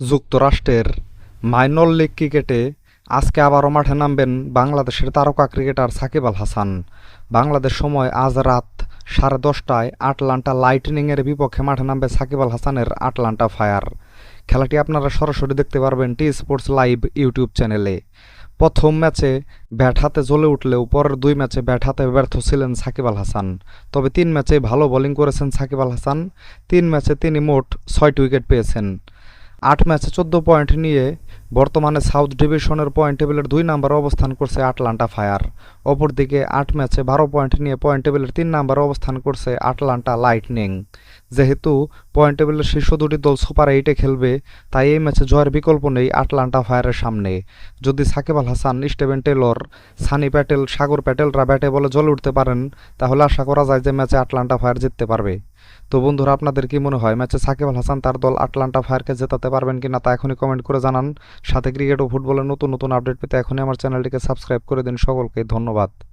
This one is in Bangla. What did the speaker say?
যুক্তরাষ্ট্রের মাইনর লিগ ক্রিকেটে আজকে আবারও মাঠে নামবেন বাংলাদেশের তারকা ক্রিকেটার সাকিব আল হাসান। বাংলাদেশ সময় আজ রাত সাড়ে দশটায় আটলান্টা লাইটনিংয়ের বিপক্ষে মাঠে নামবে সাকিব আল হাসানের আটলান্টা ফায়ার। খেলাটি আপনারা সরাসরি দেখতে পারবেন টি স্পোর্টস লাইভ ইউটিউব চ্যানেলে। প্রথম ম্যাচে ব্যাট হাতে জ্বলে উঠলেও পরের দুই ম্যাচে ব্যাট হাতে ব্যর্থ ছিলেন সাকিব আল হাসান। তবে তিন ম্যাচে ভালো বোলিং করেছেন সাকিব আল হাসান। তিন ম্যাচে তিনি মোট ছয়টি উইকেট পেয়েছেন। আট ম্যাচে চোদ্দ পয়েন্ট নিয়ে বর্তমানে সাউথ ডিভিশনের পয়েন্ট টেবিলের দুই নম্বরে অবস্থান করছে আটলান্টা ফায়ার। অপরদিকে আট ম্যাচে বারো পয়েন্ট নিয়ে পয়েন্ট টেবিলের তিন নম্বরে অবস্থান করছে আটলান্টা লাইটনিং। যেহেতু পয়েন্ট টেবিলের শীর্ষ দুটি দল সুপার এইটে খেলবে, তাই এই ম্যাচে জয়ের বিকল্প নেই আটলান্টা ফায়ারের সামনে। যদি সাকিব আল হাসান, স্টেভেন টেলর, সানি প্যাটেল, সাগর প্যাটেলরা ব্যাটে বলে জ্বলে উঠতে পারেন, তাহলে আশা করা যায় যে ম্যাচে আটলান্টা ফায়ার জিততে পারবে। তো বন্ধুরা, আপনাদের কি মনে হয় ম্যাচে সাকিব আল হাসান তার দল আটলান্টা ফায়ারকে জেতাতে পারবেন কি না তা এখনই কমেন্ট করে জানান। সাথে ক্রিকেট ও ফুটবলের নতুন নতুন আপডেট পেতে এখনই আমার চ্যানেলটিকে সাবস্ক্রাইব করে দিন। সকলকে ধন্যবাদ।